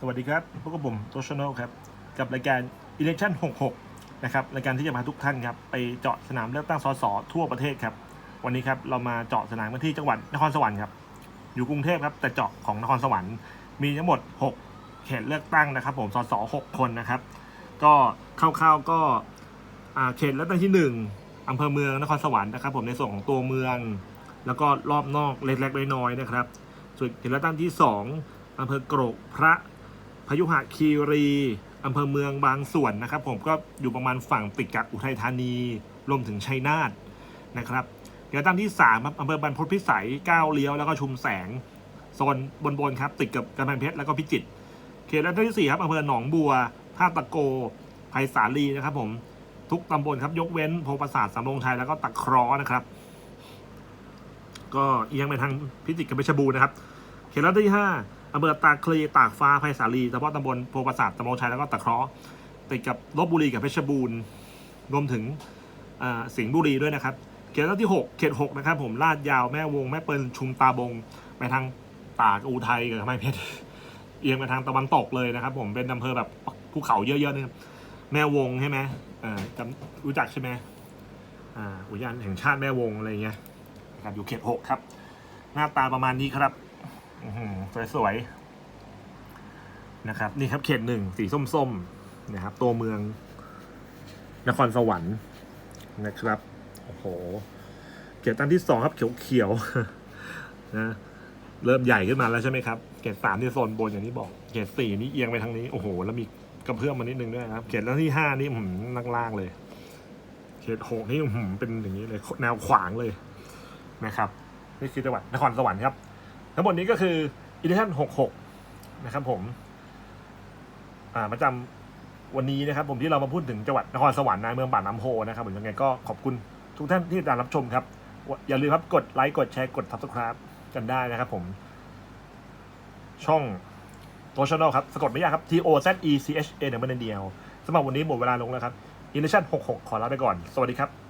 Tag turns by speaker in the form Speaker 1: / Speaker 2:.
Speaker 1: สวัสดีครับพบกับผมโตชโนครับ กับรายการ Election 66 นะครับรายการที่จะพาทุกท่านครับไปเจาะสนามเลือกตั้งสสทั่วประเทศครับ วันนี้ครับเรามาเจาะสนามกันที่จังหวัดนครสวรรค์ครับ อยู่กรุงเทพครับแต่เจาะของนครสวรรค์ มีทั้งหมด 6 เขตเลือกตั้งนะครับ ผมสส6คนนะครับ ก็คร่าวๆก็เขตเลือกตั้งที่ 1อำเภอเมืองนครสวรรค์นะครับ ผมในส่วนของตัวเมือง แล้วก็รอบนอกเล็กๆน้อยๆนะครับส่วนเขตเลือกตั้งที่ 2อำเภอโกรกพระ พยุหะคีรีอำเภอเมืองบางส่วนนะครับ ผมก็อยู่ประมาณฝั่งติดกับอุทัยธานีรวมถึงชัยนาทนะครับเขตเลือกตั้งที่3ครับอำเภอบรรพตพิสัยก้าวเลี้ยวแล้วก็ชุมแสงโซนบนๆครับติดกับกำแพงเพชรแล้วก็พิจิตรเขตเลือกตั้งที่สี่ครับอำเภอหนองบัวท่าตะโกไผ่สาลีนะครับ ผมทุกตำบลครับยกเว้นโพประสาทสำโรงชัยแล้วก็ตะคราะห์นะครับ ก็เอียงไปทางพิจิตรกับเพชรบูรณ์นะครับ เขตรัฐที่ห้า อำเภอตาคลีตากฟ้าไผ่สาลีเฉพาะตำบลโพประสาทตำบลชัยแล้วก็ตะเคราะห์ติดกับลบบุรีกับเพชรบูรณ์รวมถึงสิงห์บุรีด้วยนะครับ เขตที่หกเขตหกนะครับ ผมลาดยาวแม่วงแม่เปิลชุมตาบง ไปทางตากอุทัยกับกำแพงเพชรเอียงไปทางตะวันตกเลยนะครับ ผมเป็นอำเภอแบบภูเขาเยอะๆเนี่ยแม่วงใช่ไหมอ่จำรู้จักใช่ไหมอ่าอุทยานแห่งชาติแม่วงอะไรเงี้ยนะครับอยู่เขตหกครับ หน้าตาประมาณนี้ครับ สวยๆนะครับ นี่ครับเขตหนึ่งสีส้มๆนะครับ ตัวเมือง นครสวรรค์นะครับโอ้โหเขตตั้งที่สองครับ เขียวๆนะเริ่มใหญ่ขึ้นมาแล้วใช่ไหมครับเขตสามที่โซนบนอย่างที่บอกเขตสี่นี่เอียงไปทางนี้โอ้โห แล้วมีกระเพื่อมมานิดนึงด้วยครับ เขตตั้งที่ห้านี่หืมนั่งล่างเลย เขตหกนี่หืมเป็นอย่างนี้เลย แนวขวางเลยนะครับนี่คือจังหวัดนครสวรรค์ครับ ทั้งหมดนี้ก็คือ Edition 66 นะครับผมอ่าประจำวันนี้นะครับ ผมที่เรามาพูดถึงจังหวัดนครสวรรค์นะเมืองป่าน้ำโพนะครับผมยังไงก็ขอบคุณทุกท่านที่ติดตามรับชมครับ อย่าลืมครับกดไลค์กดแชร์กด subscribe กันได้นะครับผม ช่องตัวช anel ครับ สะกดไม่ยากครับ T O Z E C H A เดียวสำหรับวันนี้หมดเวลาลงแล้วครับ Edition 66 ขอลาไปก่อน สวัสดีครับ